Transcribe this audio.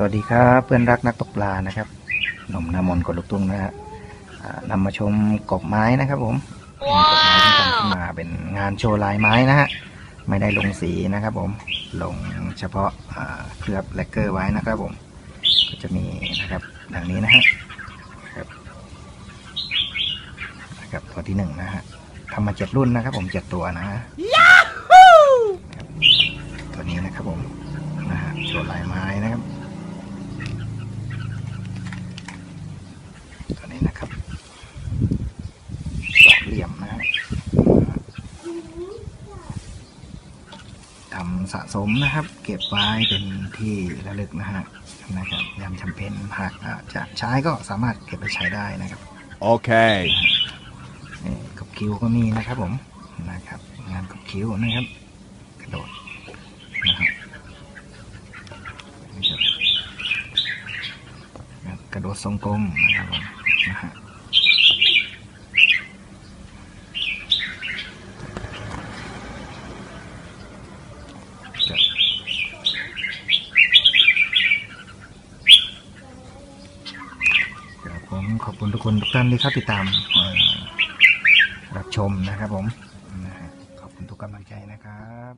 สวัสดีครับเพื่อนรักนักตกปลานะครับหนมนามนกดลูกตุ้งนะฮะอ่านำมาชมกบไม้นะครับผมเป็นกบไม้ที่ทำขึ้นมาเป็นงานโชว์ลายไม้นะฮะไม่ได้ลงสีนะครับผมลงเฉพาะอ่าเคลือบแลกเกอร์ไว้นะครับผมก็จะมีนะครับดังนี้นะฮะนะครับนะครับตัวที่หนึ่งนะฮะทำมาเจ็ดรุ่นนะครับ ผมเจ็ดตัวนะฮะครับตัวนี้นะครับผมนะฮะโชว์ลายไม้นะครับ ตัวนี้นะครับสามเหลี่ยมนะฮะทำสะสมนะครับ เก็บไว้เป็นที่ระลึกนะฮะนะครับยามจำเป็นหากอะจะใช้ก็สามารถเก็บไปใช้ได้นะครับ Okay. นี่กบคิ้วก็มีนะครับผมนะครับ งานกบคิ้วนะครับ กระโดดนะครับนี่ค รับกระโดดทรงกลมนะครับผมนะฮะผมขอบคุณทุกคนทุกท่านที่เข้าติดตามรับชมนะครับผมขอบคุณทุกกำลังใจนะครับ